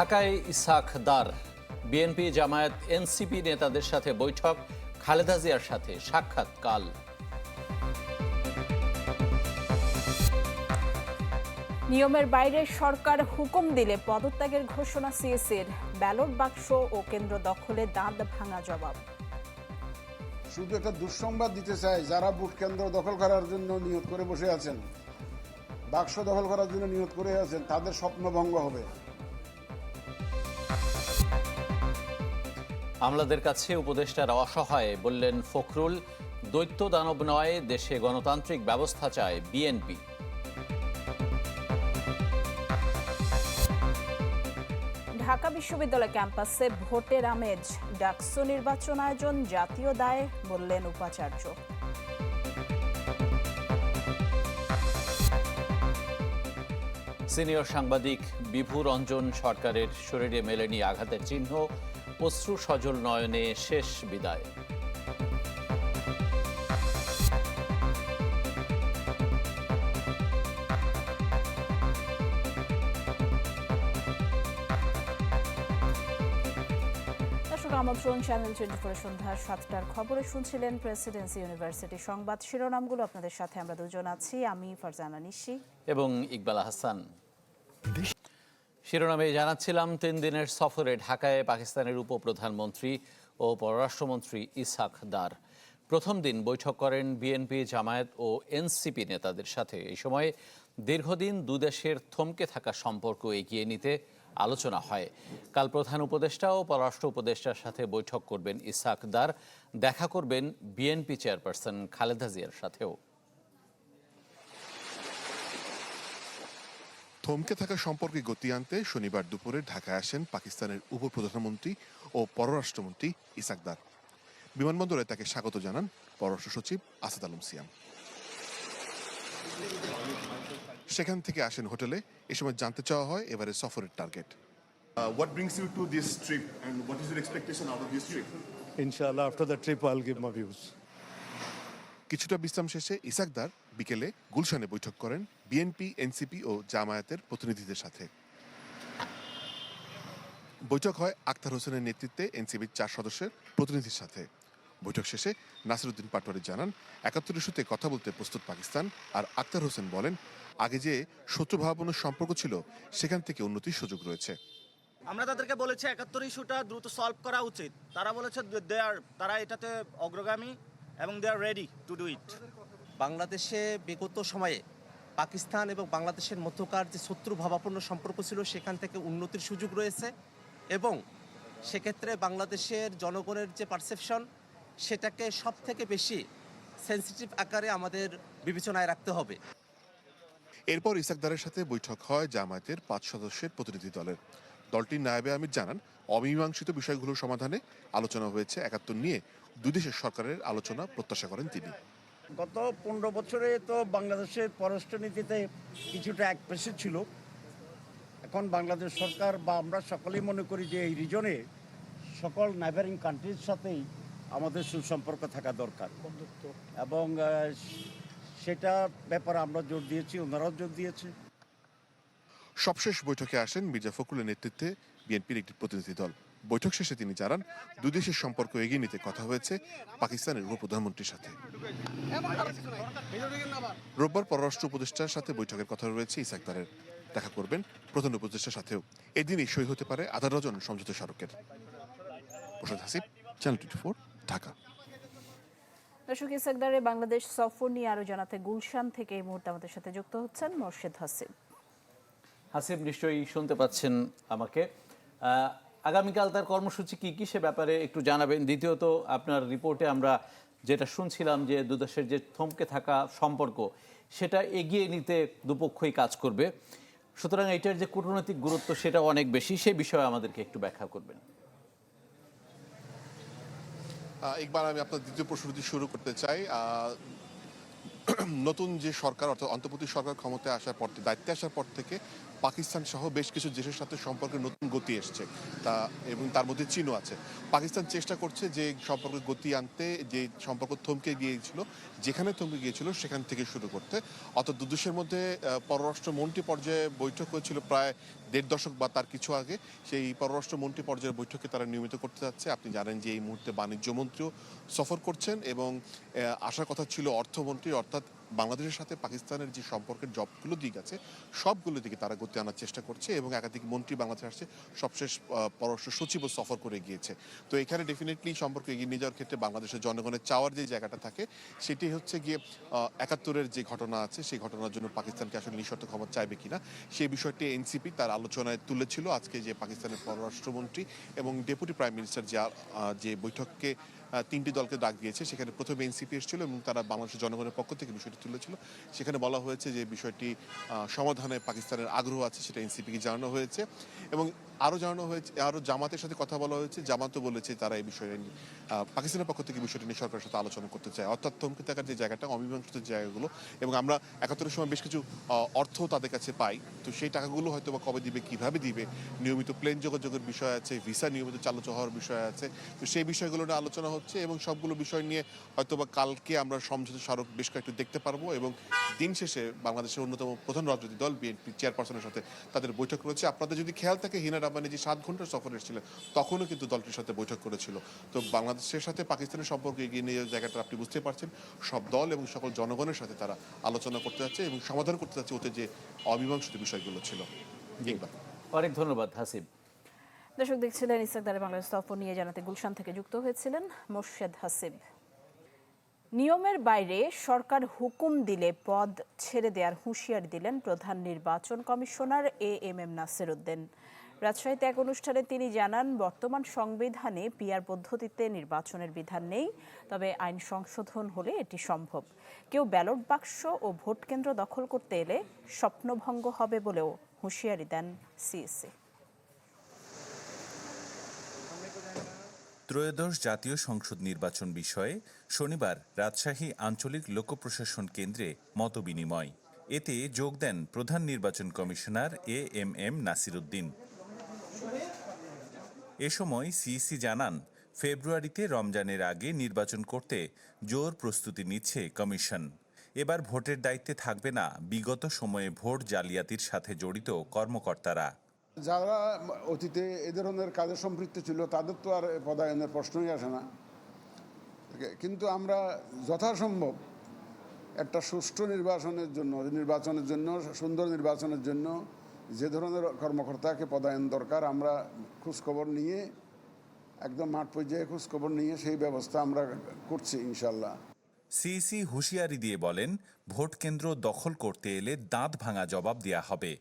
ঢাকায় ইসাক দার BNP Jamaat NCP নেতাদের সাথে বৈঠক খালেদা জিয়ার সাথে সাক্ষাৎ কাল নিয়মের বাইরে সরকার হুকুম দিলে পদত্যাগের ঘোষণা সিএসির ব্যালট বাক্স ও কেন্দ্র দখলে দাঁত ভাঙা জবাব। শুধু একটা দুঃসংবাদ দিতে চাই যারা ভোট কেন্দ্র দখল করার জন্য নিয়োগ করে বসে আছেন বাক্স দখল করার জন্য নিয়োগ করে আছেন তাদের স্বপ্ন ভঙ্গ হবে। আমলাদের কাছে উপদেষ্টারা অসহায় বললেন ফখরুল দৈত্য দানব নয় দেশে গণতান্ত্রিক ব্যবস্থা চায় বিএনপি। ঢাকা বিশ্ববিদ্যালয় ক্যাম্পাসে ভোটের আমেজ ডাকসু নির্বাচন আয়োজন জাতীয় দায় বললেন উপাচার্য। সিনিয়র সাংবাদিক বিভু রঞ্জন সরকারের শরীরে মেলেনি আঘাতের চিহ্ন অশ্রু সজল নয়নে শেষ বিদায়। আমন্ত্রণ চ্যানেল টোয়েন্টি ফোর সন্ধ্যা সাতটার খবরে শুনছিলেন প্রেসিডেন্সি ইউনিভার্সিটি সংবাদ শিরোনামগুলো। আপনাদের সাথে আমরা দুজন আছি আমি ফারজানা নিশি। এবং ইকবাল হাসান। শিরোনামে জানাচ্ছিলাম, তিন দিনের সফরে ঢাকায় পাকিস্তানের উপপ্রধানমন্ত্রী ও পররাষ্ট্রমন্ত্রী ইসাক দার। প্রথম দিন বৈঠক করেন বিএনপি, জামায়াত ও এনসিপি নেতাদের সাথে। এই সময় দীর্ঘদিন দুদেশের থমকে থাকা সম্পর্ক এগিয়ে নিতে আলোচনা হয়। কাল প্রধান উপদেষ্টা ও পররাষ্ট্র উপদেষ্টার সাথে বৈঠক করবেন ইসাক দার। দেখা করবেন বিএনপি চেয়ারপারসন খালেদা জিয়ার সাথেও। থমকে থাকা সম্পর্কে গতি আনতে শনিবার দুপুরে ঢাকায় আসেন পাকিস্তানের উপপ্রধানমন্ত্রী ও পররাষ্ট্রমন্ত্রী ইসাকদার বিমানবন্দরে তাকে স্বাগত জানান পররাষ্ট্র সচিব আসাদ আলম সিয়াম সেখান থেকে আসেন হোটেলে এ সময় জানতে চাওয়া হয় এবারে সফরের target Uh, what brings you to this trip and what is your expectation out of this trip? Inshallah, after the trip, I'll give my views. কিছুটা বিশ্রাম শেষে ইসাকদার বিকেলে গুলশানে বৈঠক করেন বিএনপি, এনসিপি ও জামায়াতের প্রতিনিধিদের সাথে। বৈঠক হয় আক্তার হোসেনের নেতৃত্বে এনসিবির চার সদস্যের প্রতিনিধির সাথে। বৈঠক শেষে নাসিরুদ্দিন পাটোয়ারি জানান একাত্তর ইস্যুতে কথা বলতে প্রস্তুত পাকিস্তান, আর আক্তার হোসেন বলেন, আগে যে শত্রুভাবাপন্ন সম্পর্ক ছিল, সেখান থেকে উন্নতির সুযোগ রয়েছে। আমরা তাদেরকে বলেছি একাত্তর ইস্যুটা দ্রুত সলভ করা উচিত। তারা বলেছে দে আর তারা এটাতে অগ্রগামী এবং they are ready to do it বাংলাদেশে বিগত সময়ে পাকিস্তান এবং বাংলাদেশের মধ্যকার যে শত্রু ভাবাপন্ন সম্পর্ক ছিল, সেখান থেকে উন্নতির সুযোগ রয়েছে এবং সেক্ষেত্রে বাংলাদেশের জনগণের যে পারসেপশন সেটাকে সব থেকে বেশি সেন্সিটিভ আকারে আমাদের বিবেচনায় রাখতে হবে। এরপর ইসাকদারের সাথে বৈঠক হয় জামায়াতের পাঁচ সদস্যের প্রতিনিধি দলের। দলটির নায়েবে আমির জানান, অমীমাংসিত বিষয়গুলোর সমাধানে আলোচনা হয়েছে একাত্তর নিয়ে। দুই দেশের সরকারের আলোচনা, প্রত্যাশা করেন তিনি। গত পনেরো বছরে তো বাংলাদেশের পররাষ্ট্রনীতিতে কিছুটা এক পেশে ছিল। এখন বাংলাদেশ সরকার বা আমরা সকলেই মনে করি যে এই রিজনে সকল নাইবারিং কান্ট্রির সাথেই আমাদের সুসম্পর্ক থাকা দরকার। এবং সেটা ব্যাপারে আমরা জোর দিয়েছি ওনারাও জোর দিয়েছে। সবশেষ বৈঠকে আসেন মির্জা ফখরুলের নেতৃত্বে বিএনপির একটি প্রতিনিধি দল। বৈঠক শেষে তিনি জানান দুই দেশের সম্পর্ক এগিয়ে নিতে কথা হয়েছে পাকিস্তানের উপপ্রধানমন্ত্রীর সাথে। রোববার পররাষ্ট্র উপদেষ্টার সাথে বৈঠকের কথা রয়েছে ইসাকদারের দেখা করবেন প্রধান উপদেষ্টার সাথেও। এদিনই সই হতে পারে আধা ডজন সমঝোতা স্মারকের Prasad Hasib channel twenty four Dhaka. দর্শক ইসাকদারের বাংলাদেশ সফর নিয়ে আরও জানাতে গুলশান থেকে এই মুহূর্তে আমাদের সাথে যুক্ত হচ্ছেন মোর্শেদ হাসিব। হাসিব নিশ্চয়ই শুনতে পাচ্ছেন আমাকে। আহ, আগামীকাল তার কর্মসূচি কি কি সে ব্যাপারে একটু জানাবেন। দ্বিতীয়ত, আপনার রিপোর্টে আমরা যেটা শুনছিলাম যে দুদেশের যে থমকে থাকা সম্পর্ক, সেটা এগিয়ে নিতে দুপক্ষই কাজ করবে। সুতরাং এটার যে কূটনৈতিক গুরুত্ব, সেটা অনেক বেশি, সে বিষয়ে আমাদেরকে একটু ব্যাখ্যা করবেন। একবার আমি আপনার দ্বিতীয় প্রশ্নটি শুরু করতে চাই। নতুন যে সরকার, অর্থাৎ অন্তর্বর্তী সরকার ক্ষমতায় আসার পর, দায়িত্বে আসার পর থেকে পাকিস্তান সহ বেশ কিছু দেশের সাথে সম্পর্কে নতুন গতি এসছে। তা এবং তার মধ্যে চীনও আছে। পাকিস্তান চেষ্টা করছে যে সম্পর্কের গতি আনতে যে সম্পর্ক থমকে গিয়েছিল যেখানে থমকে গিয়েছিল সেখান থেকে শুরু করতে। অর্থাৎ দুদেশের মধ্যে আহ, পররাষ্ট্র মন্ত্রী পর্যায়ে বৈঠক হয়েছিল প্রায় দেড় দশক বা তার কিছু আগে। সেই পররাষ্ট্রমন্ত্রী পর্যায়ের বৈঠকে তারা নিয়মিত করতে যাচ্ছে। আপনি জানেন যে এই মুহূর্তে বাণিজ্য মন্ত্রীও সফর করছেন এবং আসার কথা ছিল অর্থমন্ত্রী অর্থাৎ বাংলাদেশের সাথে পাকিস্তানের যে সম্পর্কের জবগুলো দিক আছে, সবগুলো দিকে তারা গতি আনার চেষ্টা করছে এবং একাধিক মন্ত্রী বাংলাদেশে আসছে, সবশেষ পররাষ্ট্র সচিবও সফর করে গিয়েছে। তো এখানে ডেফিনেটলি সম্পর্ক এগিয়ে নিয়ে যাওয়ার ক্ষেত্রে বাংলাদেশের জনগণের চাওয়ার যে জায়গাটা থাকে, সেটি হচ্ছে গিয়ে একাত্তরের যে ঘটনা আছে, সেই ঘটনার জন্য পাকিস্তানকে আসলে নিঃশর্ত ক্ষমা চাইবে কিনা সেই বিষয়টি এনসিপি তার আলোচনায় তুলেছিল। আজকে যে পাকিস্তানের পররাষ্ট্রমন্ত্রী এবং ডেপুটি প্রাইম মিনিস্টার যে যে বৈঠককে তিনটি দলকে ডাক দিয়েছে। সেখানে প্রথমে এনসিপি এসেছিল এবং তারা বাংলাদেশের জনগণের পক্ষ থেকে বিষয়টি তুলেছিল সেখানে বলা হয়েছে যে বিষয়টি সমাধানে পাকিস্তানের আগ্রহ আছে সেটা এনসিপিকে জানানো হয়েছে। এবং আরও জানানো হয়েছে আরও জামাতের সাথে কথা বলা হয়েছে। জামাতও বলেছে তারা এই বিষয়ে পাকিস্তানের পক্ষ থেকে বিষয়টি নিয়ে সরকারের সাথে আলোচনা করতে চায়। অর্থাৎ থমকে থাকার যে জায়গাটা, অমীমাংসিত জায়গাগুলো, এবং আমরা একাত্তরের সময় বেশ কিছু অর্থ তাদের কাছে পাই। তো সেই টাকাগুলো হয়তো বা কবে দিবে, কীভাবে দিবে, নিয়মিত প্লেন যোগাযোগের বিষয় আছে, ভিসা নিয়মিত চালু হওয়ার বিষয় আছে। তো সেই বিষয়গুলো নিয়ে আলোচনা হচ্ছে এবং সবগুলো বিষয় নিয়ে হয়তো বা কালকে আমরা সমঝোতা স্মারক বেশ কয়েকটু দেখতে পারব এবং দিন শেষে বাংলাদেশের অন্যতম প্রধান রাজনৈতিক দল বিএনপি চেয়ারপারসনের সাথে তাদের বৈঠক রয়েছে। আপনাদের যদি খেয়াল থাকে হিনা রাব্বানি যে সাত ঘণ্টার সফর এসেছিলেন তখনও কিন্তু দলটির সাথে বৈঠক করেছিল। তো বাংলাদেশের সাথে পাকিস্তানের সম্পর্ক এগিয়ে নিয়ে জায়গাটা আপনি বুঝতে পারছেন। সব দল এবং সকল জনগণের সাথে তারা আলোচনা করতে যাচ্ছে এবং সমাধান করতে যাচ্ছে ওতে যে অমীমাংসিত বিষয়গুলো ছিল। অনেক ধন্যবাদ হাসিব দর্শক দেখছিলেন ইসরাকদারে বাংলাদেশ সফর নিয়ে জানাতে গুলশান থেকে যুক্ত হয়েছিলেন মোর্শেদ হাসিব। নিয়মের বাইরে সরকার হুকুম দিলে পদ ছেড়ে দেওয়ার হুঁশিয়ারি দিলেন প্রধান নির্বাচন commissioner A M M Nasir Uddin রাজশাহীতে এক অনুষ্ঠানে তিনি জানান, বর্তমান সংবিধানে পিয়ার পদ্ধতিতে নির্বাচনের বিধান নেই, তবে আইন সংশোধন হলে এটি সম্ভব। কেউ ব্যালট বাক্স ও ভোট কেন্দ্র দখল করতে এলে স্বপ্নভঙ্গ হবে বলেও হুঁশিয়ারি দেন সিএসসি ত্রয়োদশ জাতীয় সংসদ নির্বাচন বিষয়ে শনিবার রাজশাহী আঞ্চলিক লোক প্রশাসন কেন্দ্রে মতবিনিময়। এতে যোগ দেন প্রধান নির্বাচন commissioner A M M Nasiruddin. এ সময় সিইসি জানান, ফেব্রুয়ারিতে রমজানের আগে নির্বাচন করতে জোর প্রস্তুতি নিচ্ছে কমিশন। এবার ভোটের দায়িত্বে থাকবে না, বিগত সময়ে ভোট জালিয়াতির সাথে জড়িত কর্মকর্তারা। যারা অতীতে এ ধরনের কাজে সম্পৃক্ত ছিল, তাদের তো আর পদায়নের প্রশ্নই আসে না। কিন্তু আমরা যথাসম্ভব একটা সুষ্ঠু নির্বাচনের জন্য নির্বাচনের জন্য, সুন্দর নির্বাচনের জন্য যে ধরনের কর্মকর্তাকে পদায়ন দরকার, আমরা খোঁজখবর নিয়ে, একদম মাঠ পর্যায়ে খোঁজখবর নিয়ে সেই ব্যবস্থা আমরা করছি ইনশাল্লাহ সিইসি হুঁশিয়ারি দিয়ে বলেন, ভোট কেন্দ্র দখল করতে এলে দাঁত ভাঙা জবাব দেয়া হবে।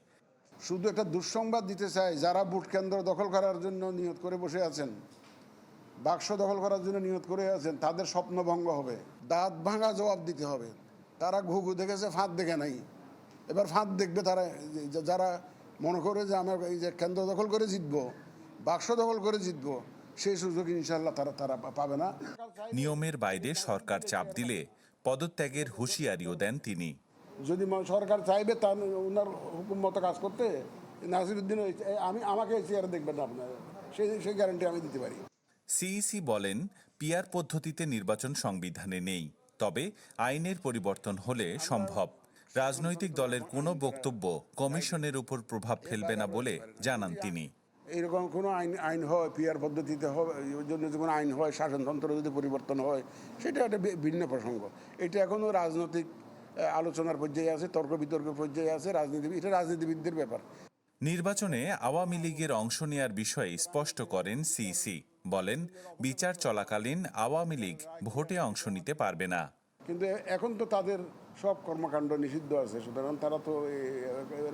শুধু একটা দুঃসংবাদ দিতে চাই, যারা ভোট কেন্দ্র দখল করার জন্য নিয়ত করে বসে আছেন, বাক্স দখল করার জন্য নিয়ত করে আছেন, তাদের স্বপ্নভঙ্গ হবে। দাঁত ভাঙা জবাব দিতে হবে। তারা ঘুঘু দেখেছে, ফাঁদ দেখে নাই। এবার ফাঁদ দেখবে তারা যারা মনে করে যে আমরা এই যে কেন্দ্র দখল করে জিতবো, বাক্স দখল করে জিতবো, সেই সুযোগ ইনশাল্লাহ তারা তারা পাবে না। নিয়মের বাইরে সরকার চাপ দিলে পদত্যাগের হুঁশিয়ারিও দেন তিনি। যদি সরকার চাইবে তার ওনার হুকুম মতো কাজ করতে নাসিরুদ্দিন আমি আমাকে চেয়ারে দেখবেন না আপনার। সেই সেই গ্যারান্টি আমি দিতে পারি। সিইসি বলেন পিয়ার পদ্ধতিতে নির্বাচন সংবিধানে নেই তবে আইনের পরিবর্তন হলে সম্ভব। রাজনৈতিক দলের কোনো বক্তব্য কমিশনের উপর প্রভাব ফেলবে না বলে জানান তিনি। এরকম কোনো আইন আইন হয় পিয়ার পদ্ধতিতে হয় ওই জন্য যে কোনো আইন হয় শাসনতন্ত্র যদি পরিবর্তন হয় সেটা একটা ভিন্ন প্রসঙ্গ। এটা এখনও রাজনৈতিক আলোচনার পর্যায়ে আছে তর্ক বিতর্ক পর্যায়ে আছে রাজনীতি এটা রাজনীতিবিদদের ব্যাপার। নির্বাচনে আওয়ামী লীগের অংশ নেয়ার বিষয়ে স্পষ্ট করেন সিসি বলেন বিচার চলাকালীন আওয়ামী লীগ ভোটে অংশ নিতে পারবে না। কিন্তু এখন তো তাদের সব কর্মকাণ্ড নিষিদ্ধ আছে সুতরাং তারা তো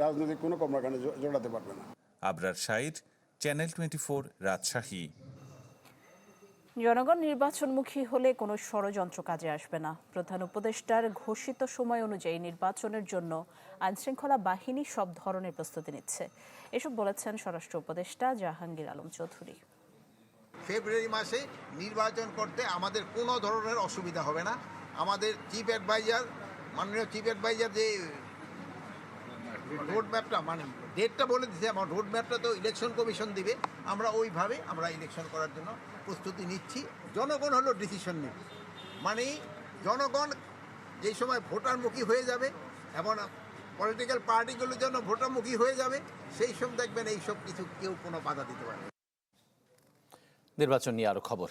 রাজনৈতিক কোনো কর্মকাণ্ডে জড়াতে পারবে না। Abrar Sayeed channel twenty four Rajshahi. জনগণ নির্বাচনমুখী হলে কোনো ষড়যন্ত্র কাজে আসবে না। প্রধান উপদেষ্টার ঘোষিত সময় অনুযায়ী নির্বাচনের জন্য আইনশৃঙ্খলা বাহিনী সব ধরনের প্রস্তুতি নিচ্ছে। এসব বলেছেন স্বরাষ্ট্র উপদেষ্টা জাহাঙ্গীর আলম চৌধুরী। ফেব্রুয়ারি মাসে নির্বাচন করতে আমাদের কোনো ধরনের অসুবিধা হবে না। আমাদের চিফ অ্যাডভাইজার মাননীয় চিফ অ্যাডভাইজার যে রোড ম্যাপটা মানে ডেটটা বলে দিচ্ছে আমার রোড ম্যাপটা তো ইলেকশন কমিশন দিবে। আমরা ওইভাবে আমরা ইলেকশন করার জন্য প্রস্তুতি নিচ্ছি। জনগণ হলো ডিসিশন নেবে মানে জনগণ যেই সময় ভোটারমুখী হয়ে যাবে এবং পলিটিক্যাল পার্টিগুলো যেন ভোটামুখী হয়ে যাবে, সেই সব দেখবেন এই সব কিছু কেউ কোনো বাধা দিতে পারবে। নির্বাচন নিয়ে আরও খবর।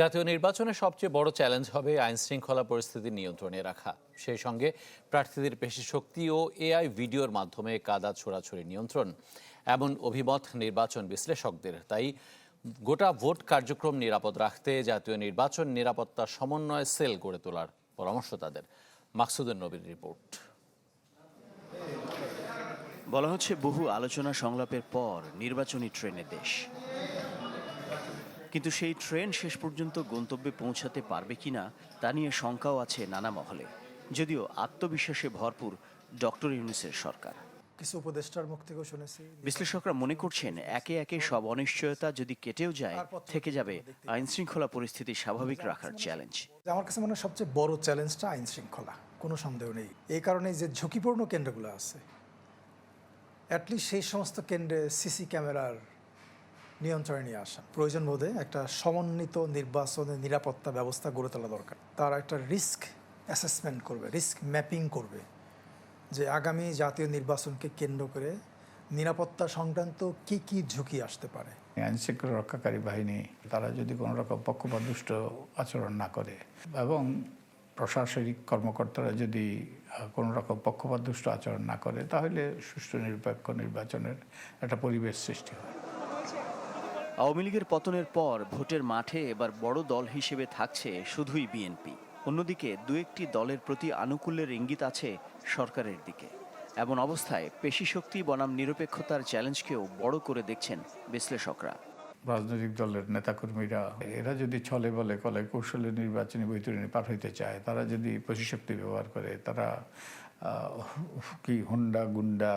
জাতীয় নির্বাচনে সবচেয়ে বড় চ্যালেঞ্জ হবে আইন শৃঙ্খলা পরিস্থিতি নিয়ন্ত্রণে রাখা। সেই সঙ্গে প্রার্থীদের পেশি শক্তি ও এআই ভিডিওর মাধ্যমে কাদা ছোড়াছড়ি নিয়ন্ত্রণ। এমন অভিমত নির্বাচন বিশ্লেষকদের। তাই গোটা ভোট কার্যক্রম নিরাপদ রাখতে জাতীয় নির্বাচন নিরাপত্তা সমন্বয় সেল গড়ে তোলার পরামর্শ তাদের। মাকসুদুর নবীর রিপোর্ট। বলা হচ্ছে বহু আলোচনা সংলাপের পর নির্বাচনী ট্রেনে দেশ। কিন্তু সেই ট্রেন শেষ পর্যন্ত গন্তব্যে পৌঁছাতে পারবে কিনা তা নিয়ে শঙ্কাও আছে নানা মহলে। যদিও আত্মবিশ্বাসে ভরপুর ডক্টর ইউনুসের সরকার। কিছু উপদেষ্টার মুখ থেকেও শুনেছি। বিশ্লেষকরা মনে করছেন একে একে সব অনিশ্চয়তা যদি কেটেও যায় থেকে যাবে আইন শৃঙ্খলা পরিস্থিতি স্বাভাবিক রাখার চ্যালেঞ্জ আমার কাছে মনে হয় সবচেয়ে বড় চ্যালেঞ্জটা আইন শৃঙ্খলা কোনো সন্দেহ নেই। এই কারণে যে ঝুঁকিপূর্ণ কেন্দ্রগুলো আছে অ্যাটলিস্ট সেই সমস্ত কেন্দ্রে সিসি ক্যামেরার নিয়ন্ত্রণে নিয়ে আসা প্রয়োজন বোধে একটা সমন্বিত নির্বাচনের নিরাপত্তা ব্যবস্থা গড়ে তোলা দরকার। তার একটা রিস্ক অ্যাসেসমেন্ট করবে রিস্ক ম্যাপিং করবে যে আগামী জাতীয় নির্বাচনকে কেন্দ্র করে নিরাপত্তা সংক্রান্ত কি কি ঝুঁকি আসতে পারে। আইন শৃঙ্খলা রক্ষাকারী বাহিনী, তারা যদি কোনো রকম পক্ষপাতদুষ্ট আচরণ না করে এবং প্রশাসনিক কর্মকর্তারা যদি কোনো রকম পক্ষপাতদুষ্ট আচরণ না করে, তাহলে সুষ্ঠু নিরপেক্ষ নির্বাচনের একটা পরিবেশ সৃষ্টি হয়। আওয়ামী লীগের পতনের পর ভোটের মাঠে এবার বড় দল হিসেবে থাকছে শুধুই বিএনপি। অন্যদিকে দু একটি দলের প্রতি আনুকূল্যের ইঙ্গিত আছে সরকারের দিকে। এমন অবস্থায় পেশিশক্তি বনাম নিরপেক্ষতার চ্যালেঞ্জকেও বড় করে দেখছেন বিশ্লেষকরা। রাজনৈতিক দলের নেতাকর্মীরা, এরা যদি ছলে বলে, কলে কৌশলে নির্বাচনী বৈতরণী পার হইতে চায়, তারা যদি প্রশিশক্তি ব্যবহার করে, তারা কি হুন্ডা গুন্ডা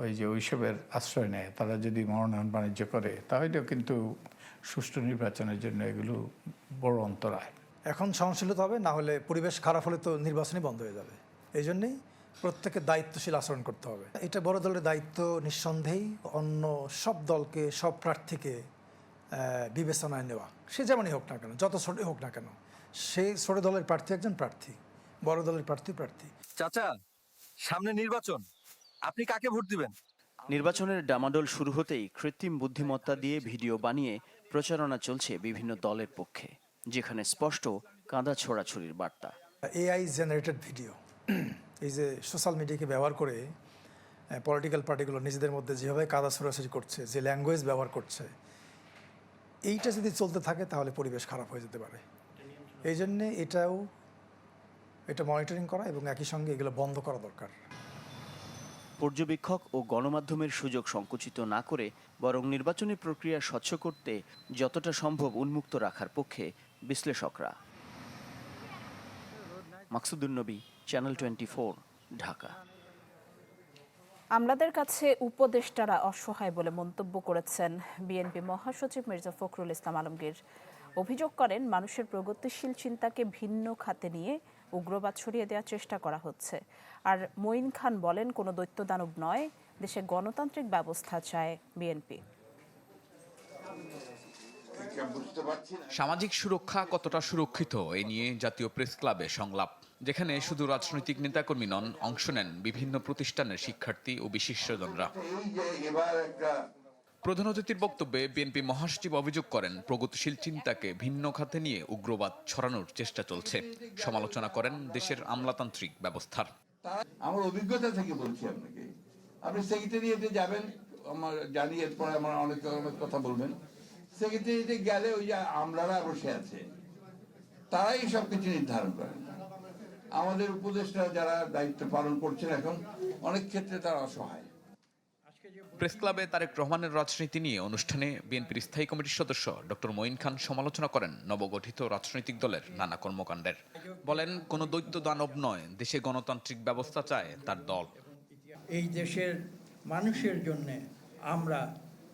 ওই যে ওইসবের আশ্রয় নেয়। তারা যদি মনোনয়ন বাণিজ্য করে তাহলেও কিন্তু সুষ্ঠু নির্বাচনের জন্য এগুলো বড় অন্তরায়। এখন সহনশীলতা হবে না হলে পরিবেশ খারাপ হলে তো নির্বাচনই বন্ধ হয়ে যাবে। এই জন্যেই প্রত্যেকে দায়িত্বশীল আচরণ করতে হবে। এটা বড় দলের দায়িত্ব নিঃসন্দেহেই অন্য সব দলকে সব প্রার্থীকে বিবেচনায় নেওয়া। সে যেমনই হোক না কেন যত ছোটই হোক না কেন সে ছোট দলের প্রার্থী একজন প্রার্থী বড় দলের প্রার্থী প্রার্থী। চাচা সামনে নির্বাচন। আপনি কাকে ভোট দিবেন? নির্বাচনের ডামাডোল শুরু হতেই কৃত্রিম বুদ্ধিমত্তা দিয়ে ভিডিও বানিয়ে প্রচারণা চলছে বিভিন্ন দলের পক্ষে যেখানে স্পষ্ট কাঁদা ছোড়াছড়ির বার্তা। এআই জেনারেটেড ভিডিও এই যে সোশ্যাল মিডিয়াকে ব্যবহার করে পলিটিক্যাল পার্টিগুলো নিজেদের মধ্যে যেভাবে কাদা ছড়াছড়ি করছে যে ল্যাঙ্গুয়েজ ব্যবহার করছে এইটা যদি চলতে থাকে তাহলে পরিবেশ খারাপ হয়ে যেতে পারে। এই জন্যে এটাও এটা মনিটরিং করা এবং একই সঙ্গে এগুলো বন্ধ করা দরকার। পর্যবেক্ষক ও গণমাধ্যমের সুযোগ সংকুচিত না করে বরং নির্বাচনী প্রক্রিয়া স্বচ্ছ করতে যতটা সম্ভব উন্মুক্ত রাখার পক্ষে বিশ্লেষকরা। মাকসুদুল নবী চ্যানেল টোয়েন্টি ঢাকা। আমলাদের কাছে উপদেষ্টারা অসহায় বলে মন্তব্য করেছেন বিএনপি মহাসচিব মির্জা ফখরুল ইসলাম আলমগীর। অভিযোগ করেন, মানুষের প্রগতিশীল চিন্তাকে ভিন্ন খাতে নিয়ে উগ্রবাদ ছড়িয়ে দেওয়ার চেষ্টা করা হচ্ছে। আর মঈন খান বলেন কোনো দৈত্য দানব নয় দেশে গণতান্ত্রিক ব্যবস্থা চায় বিএনপি। সামাজিক সুরক্ষা কতটা সুরক্ষিত? এ নিয়ে জাতীয় প্রেস ক্লাবে সংলাপ যেখানে শুধু রাজনৈতিক নেতাকর্মী নন অংশ নেন বিভিন্ন প্রতিষ্ঠানের শিক্ষার্থী ও বিশিষ্টজনরা প্রধান অতিথির বক্তব্যে বিএনপি মহাসচিব অভিযোগ করেন, প্রগতিশীল চিন্তাকে ভিন্ন খাতে নিয়ে উগ্রবাদ ছড়ানোর চেষ্টা চলছে। সমালোচনা করেন দেশের আমলাতান্ত্রিক ব্যবস্থার। আমার অভিজ্ঞতা থেকে বলছি আপনাকে। আপনি সেক্রেটারিয়েটে যাবেন, আমার জানি, এরপরে আমার অনেক অনেক কথা বলবেন। সেক্রেটারিয়েটে গেলে ওই যে আমলারা বসে আছে, তারাই সব কিছু নির্ধারণ করেন। আমাদের উপদেষ্টা যারা দায়িত্ব পালন করছেন এখন, অনেক ক্ষেত্রে তারা অসহায়। প্রেস ক্লাবে তারেক রহমানের রাজনীতি নিয়ে অনুষ্ঠানে বিএনপির স্থায়ী কমিটির সদস্য ডক্টর মঈন খান সমালোচনা করেন নবগঠিত রাজনৈতিক দলের নানা কর্মকাণ্ডের। বলেন, কোনো দৈত্য দানব নয়, দেশে গণতান্ত্রিক ব্যবস্থা চায় তার দল। এই দেশের মানুষের জন্য আমরা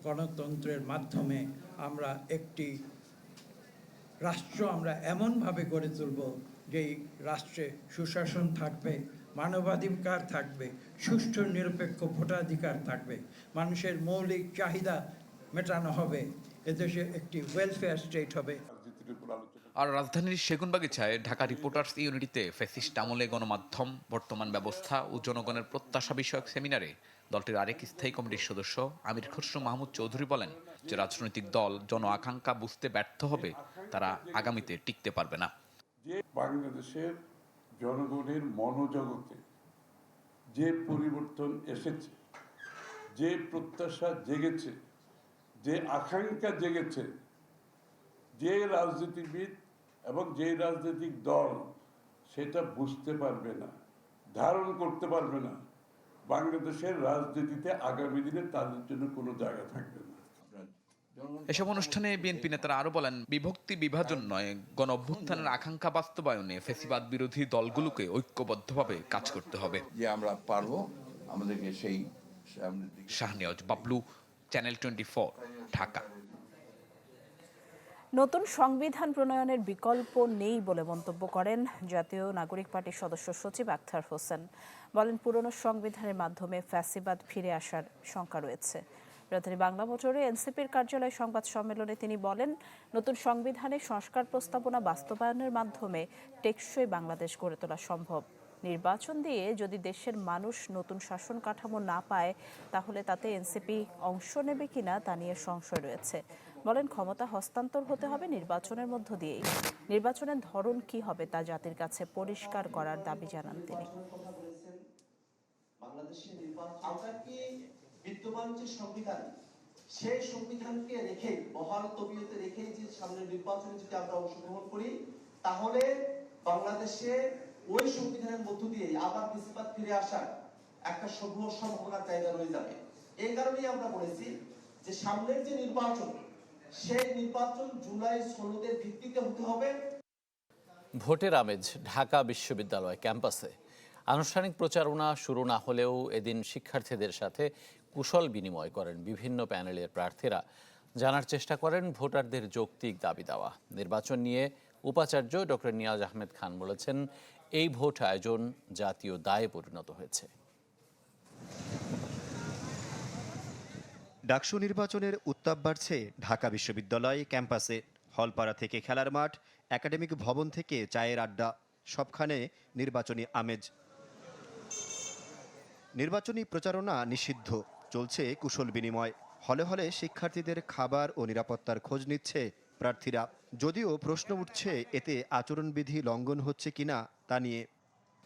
গণতন্ত্রের মাধ্যমে আমরা একটি রাষ্ট্র আমরা এমনভাবে গড়ে তুলব যেই রাষ্ট্রে সুশাসন থাকবে, মানবাধিকার থাকবে সুষ্ঠু নিরপেক্ষ ভোটাধিকার থাকবে। মানুষের মৌলিক চাহিদা মেটানো হবে। এদেশে একটি ওয়েলফেয়ার স্টেট হবে। আর রাজধানীর সেগুনবাগিচায় ঢাকা রিপোর্টার্স ইউনিটিতে ফ্যাসিস্ট আমলে গণমাধ্যম বর্তমান ব্যবস্থা ও জনগণের প্রত্যাশা বিষয়ক সেমিনারে দলটির আরেক স্থায়ী কমিটির সদস্য আমির খসরু মাহমুদ চৌধুরী বলেন যে রাজনৈতিক দল জন আকাঙ্ক্ষা বুঝতে ব্যর্থ হবে তারা আগামীতে টিকতে পারবে না। যে বাংলাদেশের জনগণের মনোজগতে যে পরিবর্তন এসেছে, যে প্রত্যাশা জেগেছে, যে আকাঙ্ক্ষা জেগেছে, যে রাজনীতিবিদ এবং যে রাজনৈতিক দল সেটা বুঝতে পারবে না, ধারণ করতে পারবে না। বাংলাদেশের রাজনীতিতে আগামী দিনে তাদের জন্য কোনো জায়গা থাকবে না। এসব অনুষ্ঠানে বিএনপি নেতারা আরও বলেন বিভক্তি বিভাজন নয় গণ অভ্যুত্থানের আকাঙ্ক্ষা বাস্তবায়নে ফেসিবাদ বিরোধী দলগুলোকে ঐক্যবদ্ধভাবে কাজ করতে হবে। যে আমরা পারব আমাদেরকে সেই শাহনিয়াজ বাবলু চ্যানেল টোয়েন্টি ঢাকা। নতুন সংবিধান প্রণয়নের বিকল্প নেই বলে মন্তব্য করেন জাতীয় নাগরিক পার্টির সদস্য সচিব আখতার হোসেন। বলেন পুরনো সংবিধানের মাধ্যমে ফ্যাসিবাদ ফিরে আসার শঙ্কা রয়েছে। রাজধানী বাংলা মোটরে এনসিপির কার্যালয় সংবাদ সম্মেলনে তিনি বলেন, নতুন সংবিধানে সংস্কার প্রস্তাবনা বাস্তবায়নের মাধ্যমে টেকসই বাংলাদেশ গড়ে তোলা সম্ভব। নির্বাচন দিয়ে যদি দেশের মানুষ নতুন শাসন কাঠামো না পায়, তাহলে তাতে এনসিপি অংশ নেবে কিনা তা নিয়ে সংশয় রয়েছে। বলেন, ক্ষমতা হস্তান্তর হতে হবে নির্বাচনের মধ্য দিয়েই। নির্বাচনের ধরন কি হবে তা জাতির কাছে পরিষ্কার করার দাবি জানান তিনি। বিদ্যমান যে সংবিধান। সেই সংবিধানকে রেখে বহাল তবিয়তে রেখে যে সামনে নির্বাচনে যদি আমরা অংশগ্রহণ করি, তাহলে বাংলাদেশে ওই সংবিধানের মধ্য দিয়ে আবার বেশিরভাগ ফিরে আসার একটা সভ্য সম্ভাবনার জায়গা রয়ে যাবে। এই কারণেই আমরা বলেছি যে সামনের যে নির্বাচন, সেই নির্বাচন জুলাই সনদের ভিত্তিতে হতে হবে। ভোটের আমেজ ঢাকা বিশ্ববিদ্যালয় ক্যাম্পাসে। আনুষ্ঠানিক প্রচারণা শুরু না হলেও এদিন শিক্ষার্থীদের সাথে কুশল বিনিময় করেন বিভিন্ন প্যানেলের প্রার্থীরা। জানার চেষ্টা করেন ভোটারদের যৌক্তিক দাবি দেওয়া। নির্বাচন নিয়ে উপাচার্য ডক্টর নিয়াজ আহমেদ খান বলেছেন, এই ভোট আয়োজন জাতীয় দায়ে পরিণত হয়েছে। ডাকসু নির্বাচনের উত্তাপ বাড়ছে ঢাকা বিশ্ববিদ্যালয় ক্যাম্পাসে। হলপাড়া থেকে খেলার মাঠ, একাডেমিক ভবন থেকে চায়ের আড্ডা, সবখানে নির্বাচনী আমেজ। নির্বাচনী প্রচারণা নিষিদ্ধ। চলছে কুশল বিনিময়। হলে হলে শিক্ষার্থীদের খাবার ও নিরাপত্তার খোঁজ নিচ্ছে প্রার্থীরা। যদিও প্রশ্ন উঠছে এতে আচরণবিধি লঙ্ঘন হচ্ছে কিনা তা নিয়ে।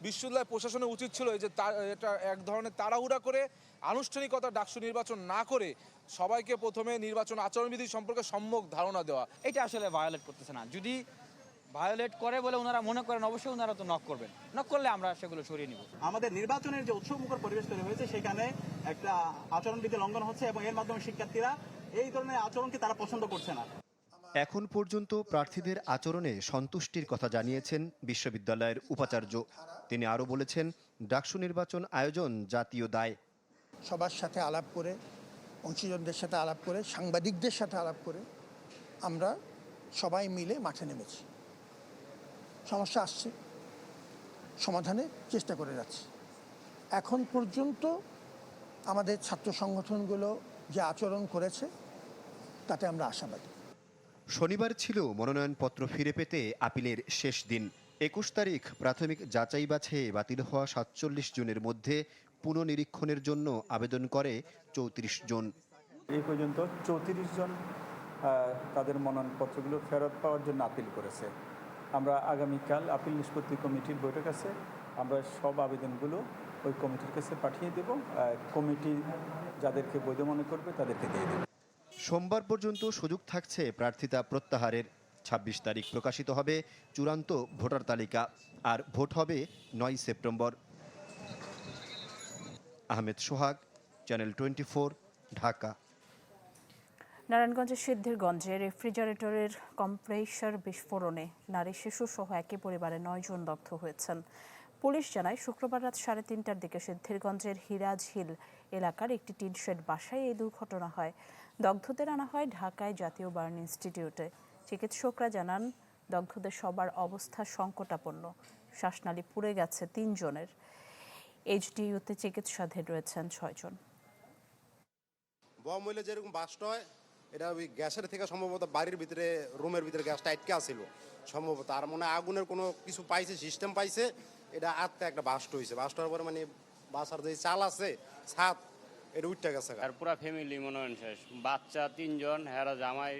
বিশ্ববিদ্যালয় প্রশাসনের উচিত ছিল যে এটা এক ধরনের তাড়াহুড়া করে আনুষ্ঠানিকতা ডাকসু নির্বাচন না করে সবাইকে প্রথমে নির্বাচন আচরণবিধি সম্পর্কে সম্যক ধারণা দেওয়া। এটা আসলে ভায়োলেট করতেছে না। যদি ভায়োলেট করে বলে ওনারা মনে করেন অবশ্যই ওনারা তো নক করবেন। নক করলে আমরা সেগুলো সরিয়ে নিব। আমাদের নির্বাচনের যে উৎসবমুখর পরিবেশ তৈরি হয়েছে সেখানে একটা আচরণবিধি লঙ্ঘন হচ্ছে এবং এর মাধ্যমে শিক্ষার্থীরা এই ধরনের আচরণকে তারা পছন্দ করছে না। এখন পর্যন্ত প্রার্থীদের আচরণে সন্তুষ্টির কথা জানিয়েছেন বিশ্ববিদ্যালয়ের উপাচার্য। তিনি আরও বলেছেন ডাকসু নির্বাচন আয়োজন জাতীয় দায়। সবার সাথে আলাপ করে অংশীজনদের সাথে আলাপ করে সাংবাদিকদের সাথে আলাপ করে আমরা সবাই মিলে মাঠে নেমেছি। সমস্যা আসছে। সমাধানের চেষ্টা করে যাচ্ছি। এখন পর্যন্ত আমাদের ছাত্র সংগঠনগুলো যে আচরণ করেছে তাতে আমরা আশাবাদী। শনিবার ছিল মনোনয়নপত্র ফিরে পেতে আপিলের শেষ দিন। একুশ তারিখ প্রাথমিক যাচাই বাছে বাতিল হওয়া সাতচল্লিশ জনের মধ্যে পুনঃনিরীক্ষণের জন্য আবেদন করে চৌত্রিশ জন। এই পর্যন্ত চৌত্রিশ জন তাদের মনোনয়নপত্রগুলো ফেরত পাওয়ার জন্য আপিল করেছে। আমরা আগামীকাল আপিল নিষ্পত্তি কমিটির বৈঠক আছে। আমরা সব আবেদনগুলো ওই কমিটির কাছে পাঠিয়ে দেব। কমিটি যাদেরকে বৈধ মনে করবে তাদেরকে দিয়ে দেবে। সোমবার পর্যন্ত সুযোগ থাকছে প্রার্থিতা প্রত্যাহারের। ২৬ তারিখ প্রকাশিত হবে চূড়ান্ত ভোটার তালিকা, আর ভোট হবে নয় September. Ahmed Sohag, channel twenty Dhaka. নারায়ণগঞ্জের সিদ্ধিরগঞ্জে রেফ্রিজারেটরের কম্প্রেসার বিস্ফোরণে নারী, শিশু সহ একই পরিবারে নয় জন দগ্ধ হয়েছেন। পুলিশ জানায়, শুক্রবার রাত সাড়ে তিনটার দিকে সিদ্ধিরগঞ্জের হিরাজহিল এলাকার একটি টিন শেড বাসায় এই দুর্ঘটনা হয়। দগ্ধদের আনা হয় ঢাকায় জাতীয় বার্ন ইনস্টিটিউটে। চিকিৎসকরা জানান, দগ্ধদের সবার অবস্থা সংকটাপন্ন। শ্বাসনালী পুড়ে গেছে তিনজনের এইচডিইউতে চিকিৎসাধীন রয়েছেন ছয়জন বম হইলে যেরকম বাস্ট হয় এটা ওই গ্যাসের থেকে সম্ভবত বাড়ির ভিতরে রুমের ভিতরে গ্যাসটা আটকে আসছিল সম্ভবত আর মনে হয় আগুনের কোনো কিছু পাইছে সিস্টেম পাইছে এটা আত্মা একটা বাস্ট হয়েছে বাস্ট হওয়ার পরে মানে বাসার যে চাল আছে ছাদ এটা উঠতে গেছে আর পুরা ফ্যামিলি মনে হয় শেষ। বাচ্চা তিনজন হেরা জামাই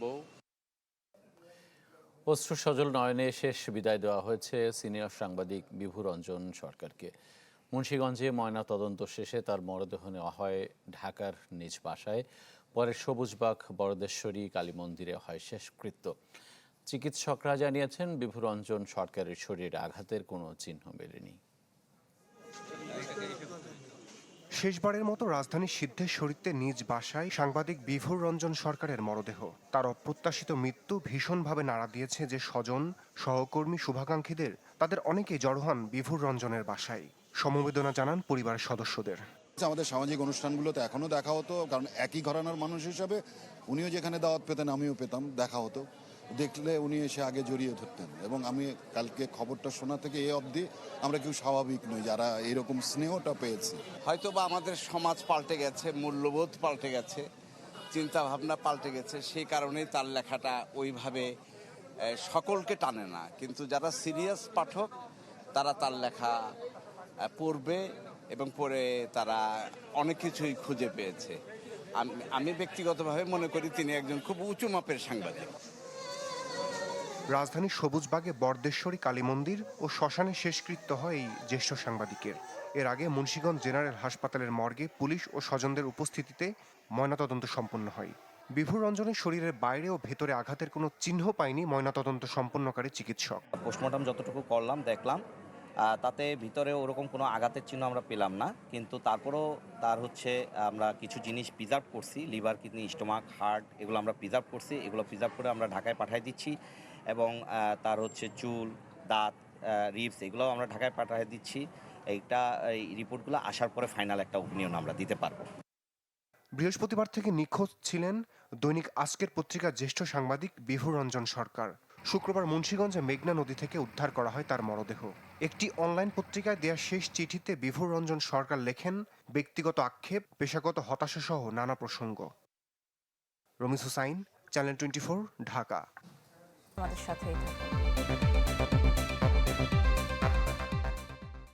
বউ। অশ্রু সজল নয়নে শেষ বিদায় দেওয়া হয়েছে সিনিয়র সাংবাদিক বিভু রঞ্জন সরকারকে। মুন্সীগঞ্জে ময়না তদন্ত শেষে তার মরদেহ নেওয়া হয় ঢাকার নিজ বাসায়। পরে সবুজবাগ বরদেশ্বরী কালী মন্দিরে হয় শেষকৃত্য। চিকিৎসকরা জানিয়েছেন বিভু রঞ্জন সরকারের শরীরে আঘাতের কোনো চিহ্ন মেলেনি। শেষবারের মতো রাজধানীর সিদ্ধেশ্বরীতে নিজ বাসায় সাংবাদিক বিভোর রঞ্জন সরকারের মরদেহ। তার অপ্রত্যাশিত মৃত্যু ভীষণভাবে নাড়া দিয়েছে যে স্বজন, সহকর্মী, শুভাকাঙ্ক্ষীদের, তাদের অনেকেই জড়ো হন বিভোর রঞ্জনের বাসায়। সমবেদনা জানান পরিবারের সদস্যদের। আমাদের সামাজিক অনুষ্ঠানগুলোতে এখনও দেখা হতো, কারণ একই ঘরানার মানুষ হিসাবে উনিও যেখানে দাওয়াত পেতেন আমিও পেতাম, দেখা হতো। দেখলে উনি এসে আগে জড়িয়ে ধরতেন এবং আমি কালকে খবরটা শোনা থেকে এ অবধি আমরা কেউ স্বাভাবিক নই যারা এরকম স্নেহটা পেয়েছে। হয়তো বা আমাদের সমাজ পাল্টে গেছে, মূল্যবোধ পাল্টে গেছে চিন্তা ভাবনা পাল্টে গেছে, সেই কারণেই তার লেখাটা ওইভাবে সকলকে টানে না। কিন্তু যারা সিরিয়াস পাঠক, তারা তার লেখা পড়বে এবং পরে তারা অনেক কিছুই খুঁজে পেয়েছে। আমি- আমি ব্যক্তিগতভাবে মনে করি তিনি একজন খুব উঁচু মাপের সাংবাদিক। রাজধানীর সবুজবাগে বরদেশ্বরী কালী মন্দির ও শ্মশানে শেষকৃত্য হয় এই জ্যেষ্ঠ সাংবাদিকের। এর আগে মুন্সিগঞ্জ জেনারেল হাসপাতালের মর্গে পুলিশ ও স্বজনদের উপস্থিতিতে ময়নাতদন্ত সম্পন্ন হয়। বিভু রঞ্জনের শরীরের বাইরে ও ভেতরে আঘাতের কোনো চিহ্ন পায়নি ময়নাতদন্ত সম্পন্নকারী চিকিৎসক। পোস্টমর্টম যতটুকু করলাম দেখলাম তাতে ভিতরে ওরকম কোনো আঘাতের চিহ্ন আমরা পেলাম না। কিন্তু তারপরও তার হচ্ছে আমরা কিছু জিনিস প্রিজার্ভ করছি লিভার কিডনি স্টোমাক হার্ট এগুলো আমরা প্রিজার্ভ করছি। এগুলো প্রিজার্ভ করে আমরা ঢাকায় পাঠিয়ে দিচ্ছি এবং তার হচ্ছে চুল, দাঁত রিপস এগুলো আমরা ঢাকায় পাঠিয়ে দিচ্ছি। এইটা, এই রিপোর্টগুলো আসার পরে ফাইনাল একটা ওপিনিয়ন আমরা দিতে পারব। বৃহস্পতিবার থেকে নিখোঁজ ছিলেন দৈনিক আজকের পত্রিকার জ্যেষ্ঠ সাংবাদিক বিভু রঞ্জন সরকার। শুক্রবার মুন্সীগঞ্জে মেঘনা নদী থেকে উদ্ধার করা হয় তার মরদেহ। একটি অনলাইন পত্রিকায় দেয়া শেষ চিঠিতে বিভোর রঞ্জন সরকার লেখেন, ব্যক্তিগত আক্ষেপ, পেশাগত হতাশা সহ নানা প্রসঙ্গ। Ramis Hussain, channel twenty Dhaka. আমাদের সাথে